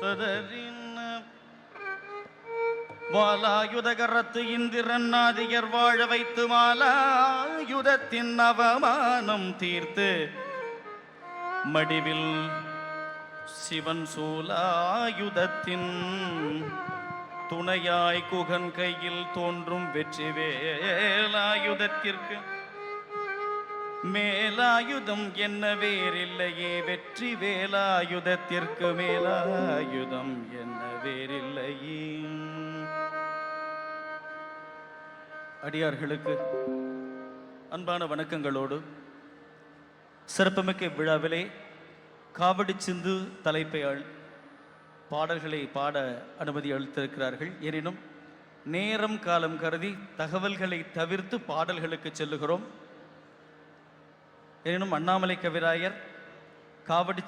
ததறின வாலாயுதகரத்து இந்திரன் ஆதியர் வாழ வைத்து மாலாயுதத்தின் அவமானம் தீர்த்து மடிவில் சிவன் சூலாயுதத்தின் துணையாய் குகன் கையில் தோன்றும் வெற்றி வேலாயுதத்திற்கு மேலாயுதம் என்ன வேறில்லையே? வெற்றி வேலாயுதத்திற்கு மேலாயுதம் என்ன வேறில்லையே? அடியார்களுக்கு அன்பான வணக்கங்களோடு சிறப்புமிக்க விழாவிலே காவடி சிந்து தலைப்பை பாடல்களை பாட அனுமதி அளித்திருக்கிறார்கள். எனினும் நேரம் காலம் கருதி தகவல்களை தவிர்த்து பாடல்களுக்கு செல்லுகிறோம். எனினும் அண்ணாமலை கவிராயர் காவடி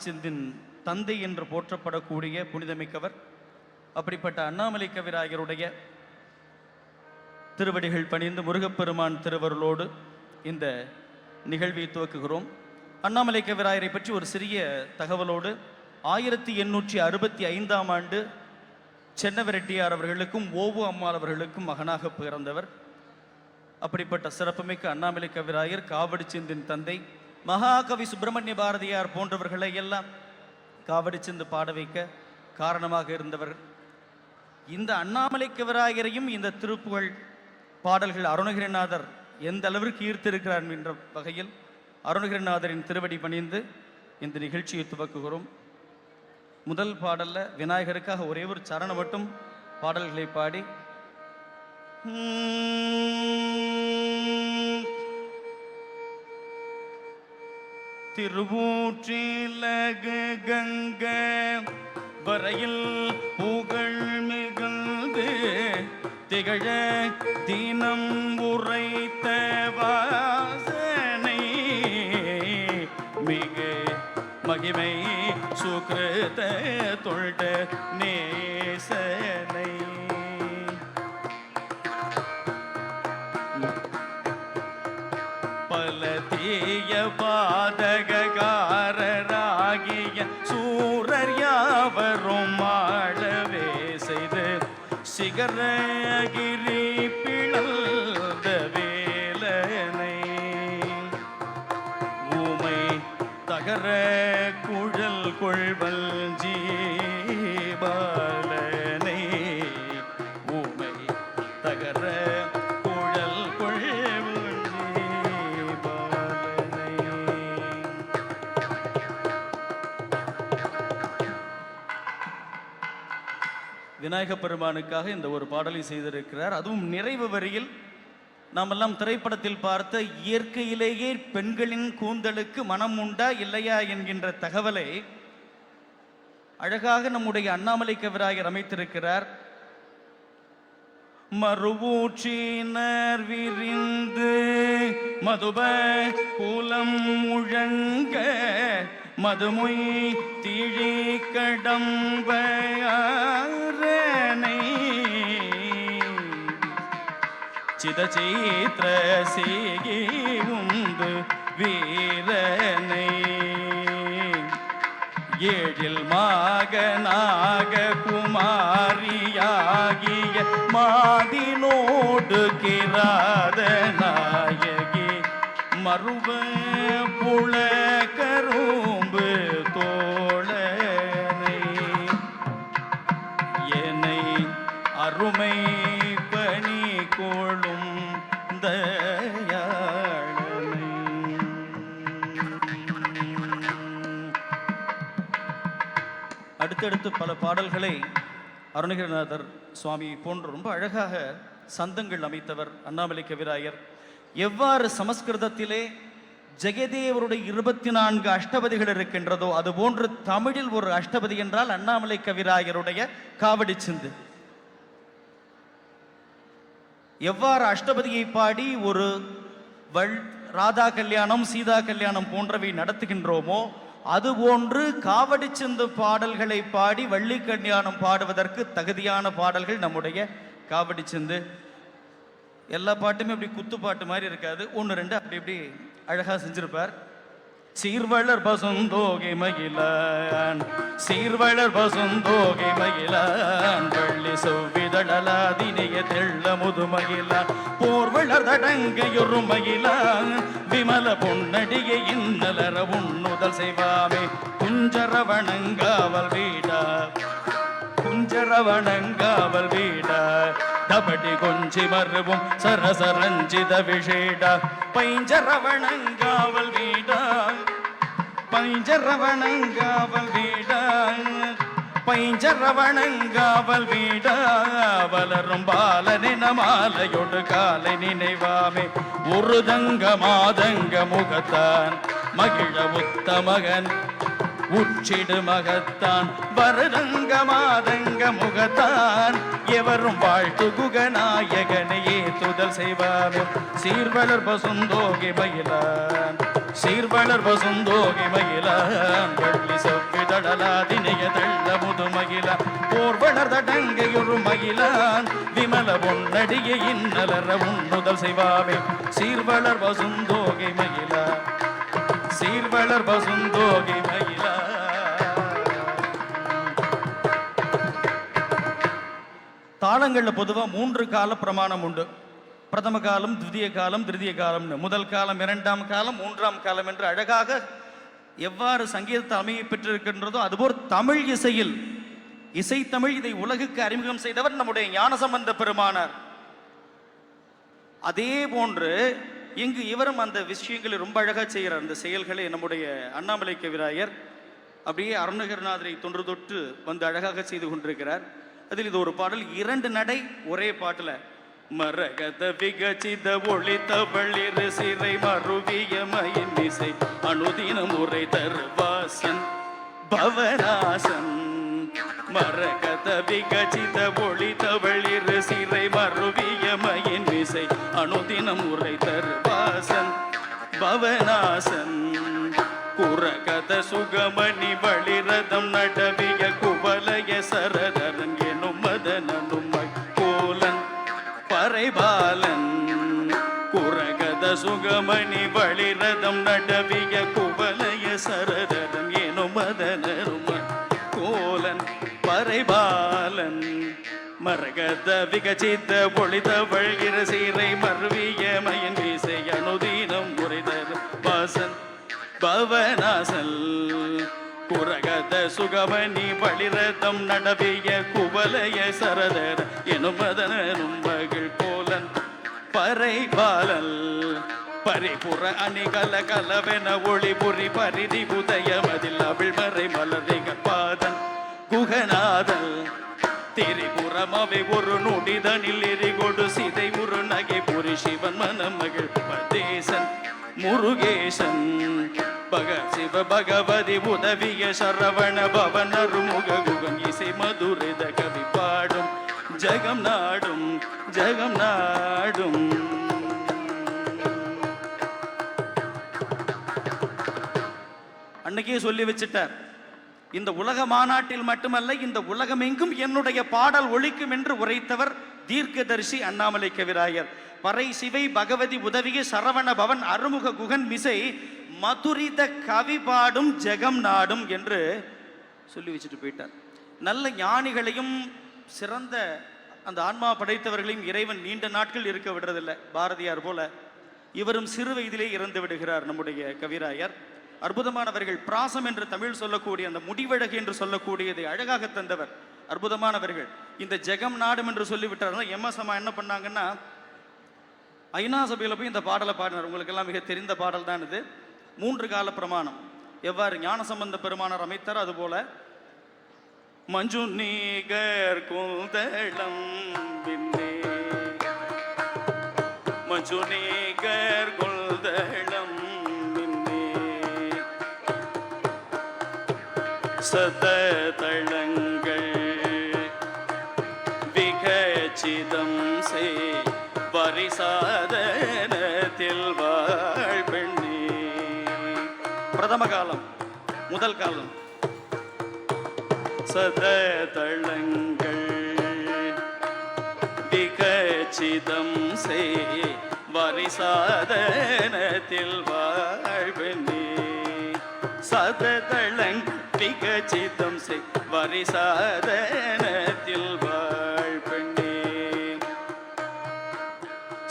தந்தை என்று போற்றப்படக்கூடிய புனிதமிக்கவர். அப்படிப்பட்ட அண்ணாமலை கவிராயருடைய திருவடிகள் பணிந்து முருகப்பெருமான் திருவருளோடு இந்த நிகழ்வை துவக்குகிறோம். அண்ணாமலை கவிராயரை பற்றி ஒரு சிறிய தகவலோடு ஆயிரத்தி எண்ணூற்றி அறுபத்தி ஐந்தாம் ஆண்டு சென்னவரெட்டியார் அவர்களுக்கும் ஓவு அம்மாள் அவர்களுக்கும் மகனாக பிறந்தவர். அப்படிப்பட்ட சிறப்புமிக்க அண்ணாமலை கவிராயர் காவடிச்சந்தின் தந்தை. மகாகவி சுப்பிரமணிய பாரதியார் போன்றவர்களை எல்லாம் காவடி சென்று பாட வைக்க காரணமாக இருந்தவர். இந்த அண்ணாமலை கவிராயரையும் இந்த திருப்புகழ் பாடல்கள் அருணகிரிநாதர் எந்த அளவிற்கு ஈர்த்திருக்கிறார் என்ற வகையில் அருணகிரிநாதரின் திருவடி பணிந்து இந்த நிகழ்ச்சியை துவக்குகிறோம். முதல் பாடலில் விநாயகருக்காக ஒரே ஒரு சரணம் மட்டும் பாடல்களை பாடி. திருவூற்றிலகு கங்க வரையில் புகழ் மிகுந்து திகழ தினம் உரைத்த வாசனை. மிக மகிமை சுக்கிருத தொழ்ட நேசன. தகர குழல் கொள்வல் ஜீபாலனை ஊமை தகர குழல் கொள்வல் ஜீபாலனை விநாயகப் பெருமானுக்காக இந்த ஒரு பாடலை செய்திருக்கிறார். அதுவும் நிறைவு வரியில் நாமெல்லாம் திரைப்படத்தில் பார்த்த இயற்கையிலேயே பெண்களின் கூந்தலுக்கு மனம் உண்டா இல்லையா என்கின்ற தகவலை அழகாக நம்முடைய அண்ணாமலை கவிராயர் அமைத்திருக்கிறார். மறுவூற்றினர் விரிந்து மதுப கூலம் முழங்க மதுமொய் திழி கடம்பனை சிதச்சீத்திர சேகி உந்து வீரனை. ஏழில் மாகனாக குமாரியாகிய மாதினோடு கிராத நாயகி மறுவ புல கரும்பு தோழனை. என்னை அருமை அடுத்தடுத்து பல பாடல்களை அருணகிரிநாதர் சுவாமி போன்று ரொம்ப அழகாக சந்தங்கள் அமைத்தவர் அண்ணாமலை கவிராயர். எவ்வாறு சமஸ்கிருதத்திலே ஜெகதேவருடைய இருபத்தி நான்கு அஷ்டபதிகள் இருக்கின்றதோ அதுபோன்று தமிழில் ஒரு அஷ்டபதி என்றால் அண்ணாமலை கவிராயருடைய காவடி சிந்து. எவ்வாறு அஷ்டபதியை பாடி ஒரு வள் ராதா கல்யாணம் சீதா கல்யாணம் போன்றவை நடத்துகின்றோமோ அதுபோன்று காவடி சிந்து பாடல்களை பாடி வள்ளி கல்யாணம் பாடுவதற்கு தகுதியான பாடல்கள் நம்முடைய காவடி சிந்து. எல்லா பாட்டுமே அப்படி குத்து பாட்டு மாதிரி இருக்காது. ஒன்று ரெண்டு அப்படி இப்படி அழகாக செஞ்சுருப்பார். சீர்வளர் பசுந்தோகை மகிழான். சீர்வளர் பசுந்தோகை மகிழான். வள்ளி செவ்விதழலாதினிய தெள்ள முது முதுமகிழான் போர்வளர் தடங்கையொரு மகிழான். விமல பொன்னடியை இன்னலர உண்ணுதல் செய்வாமே. குஞ்சர வணங்காவல் வீடா. குஞ்சரவணங்காவல் வீடா. தபடி கொஞ்சி மருவும் சரசரஞ்சித விஷேட. பைஞ்சரவணங்காவல் வீடா. பைஞ்சரவணங்காவல் வீடா. பைஞ்சரவணங்காவல் வீடா. வளரும் பாலனின மாலையொடு காலை நினைவாமே. ஒரு தங்க மாதங்க முகத்தான் மகிழ உத்தமகன். உச்சிடு மகத்தான் வருடங்க மாதங்க முகத்தான். எவரும் வாழ்த்து குகநாயகனையே துதல் செய்வார். சீர்வளர் பசுந்தோகி மயிலான் சீர்வளர் பசுந்தோகி மயிலான். வள்ளி செவ்விதழலாதினைய தள்ள முது முதுமகிலான் போர்வளர் தடங்கையொரு மகிழான் விமல பொன்னடிய இன்னலர உண்ணுதல் செய்வாவே. சீர்வளர் பசுந்தோகி மகிழான் சீர்வளர் பசுந்தோகி மயிலா தாளங்களில் பொதுவா மூன்று கால பிரமாணம் உண்டு. பிரதம காலம் துதிய காலம் திருதிய காலம்னு. முதல் காலம் இரண்டாம் காலம் மூன்றாம் காலம் என்று அழகாக எவ்வாறு சங்கீதத்தை அமைய பெற்றிருக்கின்றதோ அதுபோல் தமிழ் இசையில் இசை தமிழ் இதை உலகுக்கு அறிமுகம் செய்தவர் நம்முடைய ஞானசம்பந்த பெருமானார். அதே போன்று இங்கு இவரும் அந்த விஷயங்களை ரொம்ப அழகாக செய்கிறார் அந்த செயல்களை நம்முடைய அண்ணாமலை கவிராயர் அப்படியே அருணகிரிநாதரை தொன்று தொட்டு வந்து அழகாக செய்து கொண்டிருக்கிறார். அதில் இது ஒரு பாடல் இரண்டு நடை ஒரே பாட்டில் மரகத விகசித ஒளித்த வள்ளிரு சிறை மருவிய மயின் இசை அனுதினம் உரை தருவாசன் பவராசன் மரகத விகசித ஒளி மரகத விகசித்த பொழித வழ்கிற சீரை மருவிய மயன் வீசை அனுதீனம் உரைதர் வாசன் பவனாசல். குரகத சுகமணி வளிரதம் நடவிய குவலய சரதர் எனும் மதனும் மகள் கோலன் பறைபாலல். பரிபுற அணிகல கலவென ஒளி புரி பரிதி உதயமதில் அவிழ் மறை மலரிக பாதன் குகநாதல். திரிபுறமவை ஒரு நொடிதனில் எரிகொடு சிதை ஒரு நகை புரி சிவன் மனம் மகிழ் பதேசன் முருகேசன். பக சிவ பகவதி உதவிய சரவண பவன் அருமுக குகன் இசை மதுரித கவி பாடும். ஜகம் நாடும் ஜகம் நாடும். அன்னைக்கே சொல்லி வச்சுட்டார். இந்த உலக மாநாட்டில் மட்டுமல்ல இந்த உலகமெங்கும் என்னுடைய பாடல் ஒழிக்கும் என்று உரைத்தவர் தீர்க்கதரிசி அண்ணாமலை கவிராயர். பறை சிவை பகவதி உதவிய சரவண பவன் அருமுக குகன் மிசை மதுரித கவி பாடும் ஜெகம் நாடும் என்று சொல்லி வச்சுட்டு போயிட்டார். நல்ல ஞானிகளையும் சிறந்த அந்த ஆன்மா படைத்தவர்களையும் இறைவன் நீண்ட நாட்கள் இருக்க விடுறதில்லை பாரதியார் போல. இவரும் சிறு வயதிலே இறந்து விடுகிறார் நம்முடைய கவிராயர். அற்புதமானவர்கள். பிராசம் என்று தமிழ் சொல்லக்கூடிய அந்த முடிவழகு என்று சொல்லக்கூடியதை அழகாக தந்தவர் அற்புதமானவர்கள். இந்த ஜெகம் நாடும் என்று சொல்லிவிட்டார் எம் எஸ் அம்மா என்ன பண்ணாங்கன்னா ஐநா சபையில் போய் இந்த பாடலை பாடினார். உங்களுக்கு எல்லாம் மிக தெரிந்த பாடல் தான் இது. மூன்று கால பிரமாணம். எவ்வாறு ஞானசம்பந்த பெருமானார் அமைத்தார் அதுபோல மஞ்சு நீகர் குந்தளம் மஞ்சு நீகர் சத தளங்கள் விகச்சிதம் சே பரிசாதனத்தில் வாழ்வெண்ணி பிரதம காலம் முதல் காலம். சத தளங்கள் விகச்சிதம் சே வரிசாதனத்தில் வாழ்வெண்ணி சத தளங்கள் விகச்சிதம் செய். வரிசாதனத்தில்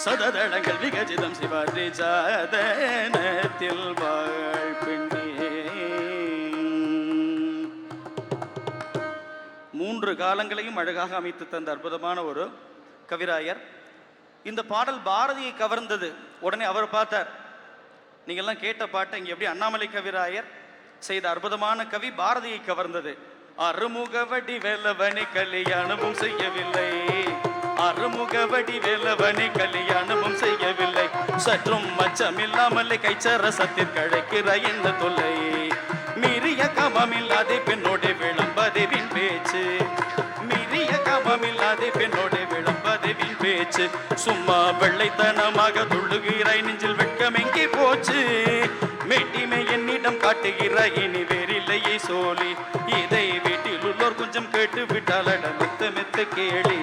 சததளங்கள் விகச்சிதம் சிவாரி சாதனத்தில் வாழ் மூன்று காலங்களையும் அழகாக அமைத்து தந்த அற்புதமான ஒரு கவிராயர். இந்த பாடல் பாரதியை கவர்ந்தது. உடனே அவர் பார்த்தார். நீங்கள்லாம் கேட்ட பாட்டை இங்கே எப்படி அண்ணாமலை கவிராயர் செய்த அற்புதமான கவி பாரதியை கவர்ந்தது. அருமுகவடி வேலவனை கல்யாணமும் செய்யவில்லை. அருமுகவடி வேலவனை கல்யாணமும் செய்யவில்லை. சற்றும் மச்சமில்லாமலே கைச்சர சத்திற்கழைக்கிற இந்த தொல்லை. மீறிய கமமில்லாதே பெண்ணோடு விளம்பதவின் பேச்சு. மீறிய கமமில்லாதே பெண்ணோடு விளம்பதவின் பேச்சு. சும்மா வெள்ளைத்தனமாக துள்ளுகிறாய் நெஞ்சில் காட்டுகிறாய் இனி வேறில்லையே சோழி. இதை வீட்டில் உள்ளோர் கொஞ்சம் கேட்டு விட்டால் அட மெத்த மெத்த கேளி.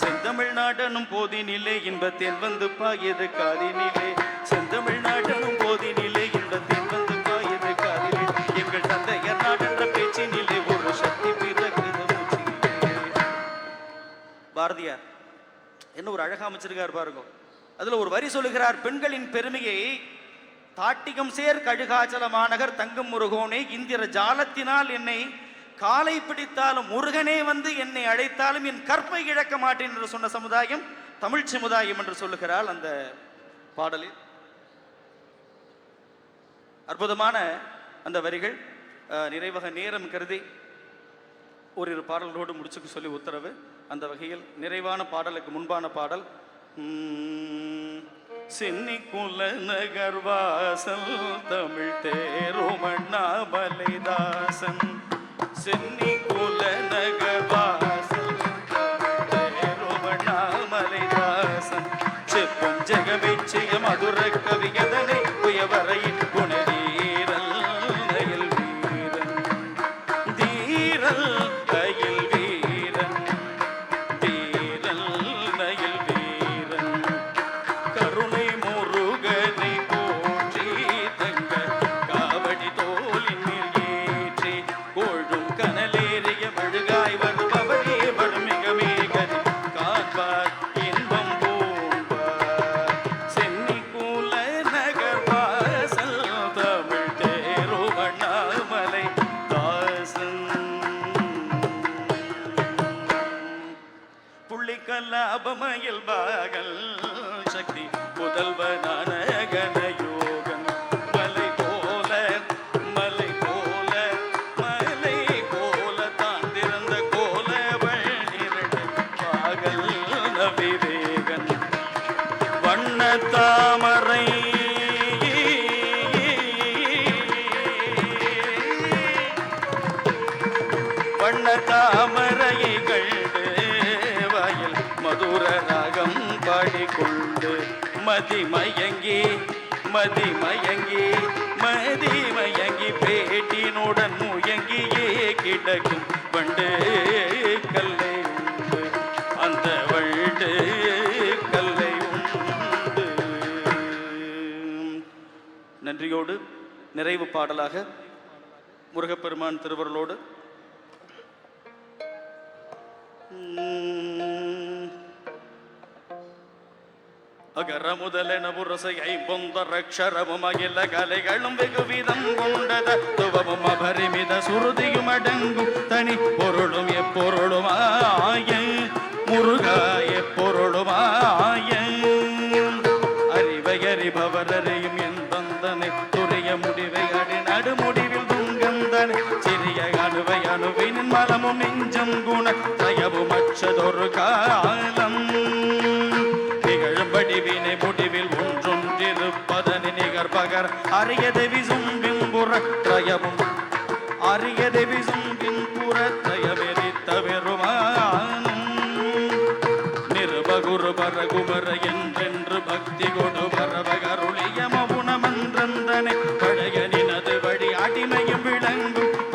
செந்தமிழ் நாடனும் போதினிலே இன்பத்தேன் வந்து பாயது காதினிலே. செந்தமிழ் நாடனும் போதினிலே இன்பத்தேன் வந்து பாயது காதினிலே. எங்கள் தந்தையர் நாடென்ற பேச்சினிலே ஒரு சக்தி பிறகுது பாரதியார் என்ன ஒரு அழகா அமைச்சிருக்கார் பாருங்க. அதுல ஒரு வரி சொல்லுகிறார் பெண்களின் பெருமையை தாட்டிகம் சேர் கழுகாச்சல மாநகர் தங்கும் முருகோனே இந்திர ஜாலத்தினால் என்னை காலை பிடித்தாலும் முருகனே வந்து என்னை அழைத்தாலும் என் கற்பை இழக்க மாட்டேன் என்று சொன்ன சமுதாயம் தமிழ் சமுதாயம் என்று சொல்லுகிறாள் அந்த பாடலில். அற்புதமான அந்த வரிகள். நிறைவக நேரம் கருதி ஓரிரு பாடல்களோடு முடிச்சுக்க சொல்லி உத்தரவு. அந்த வகையில் நிறைவான பாடலுக்கு முன்பான பாடல் உம், சென்னி குல நகர் வாசல் தமிழ் தேரோமண்ணாமலைதாசன் சென்னி குல நகர்வாசல் தமிழ் தேரோமண்ணாமலைதாசன் செப்பும் ஜெகமெச்சிய மதுர கவியதனை புயவரையின் பாகல் நவிவேகன் வண்ண தாமரை. வண்ண தாமரையை கண்டு வாயில் மதுர ராகம் பாடிக்கொண்டு மதிமயங்கி மதிமயங்கி நன்றியோடு நிறைவு பாடலாக முருகப்பெருமான் திருவருளோடு. அகர முதலென புரசை ஐம்பொந்தரக்ஷரமும் அகில கலைகளும் வெகுவிதம் கொண்ட தத்துவமும் அபரிமித சுருதியும் அடங்கும் தனி பொருளும் எப்பொருளுமாய. முருகா எப்பொருளுமாய. அறிவை அறிபவர் அறியும் என் Obrigado, amigo.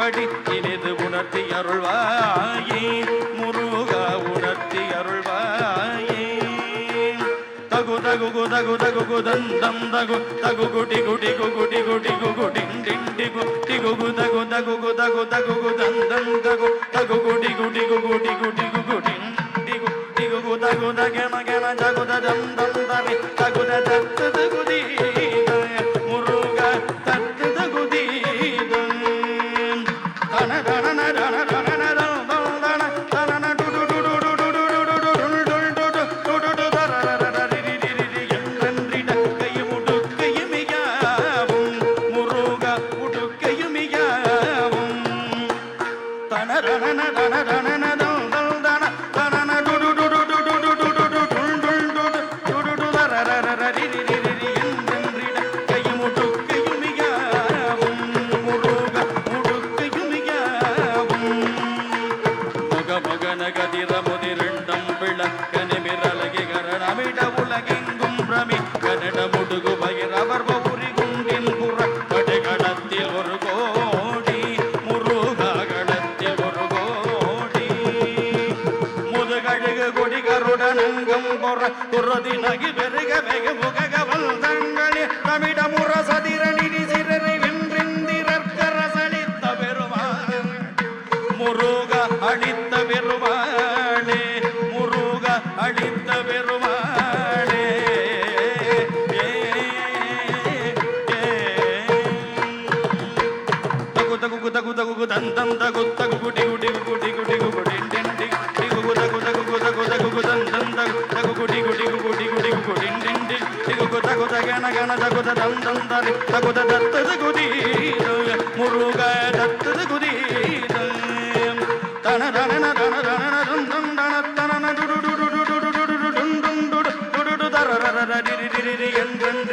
படி இனிது உணர்த்தி அருள்வாயே முருகா உணர்த்தி அருள்வாயே தகு தகு குத தகு தகு குதந்தம் தகு தகு குடி குடி குடி குடி குடி டிண்டி குடி குகு தகு தகு தகு தகு குதந்தம் தகு தகு குடி குடி குடி குடி குடி டிண்டி குடி குகு தகு தகன கன ஜகு தம் தம் தரி தகு தத்து I'm not na. I got the Brigadier. பெருமாளே ஏ, ஏ. தகு தகு தகு தகு தந்தம் தகு தகு குடி குடி குடி குடி குடி டிண்டி டிகு தகு தகு தகு தகு தந்தம் தகு தகு குடி குடி குடி குடி குடி டிண்டி டிகு தகு தகன கன தகு தம் தம் தரி தகு தத்து குதி முருக தத்து குதி தன தன தன தன தம் தம் தன என்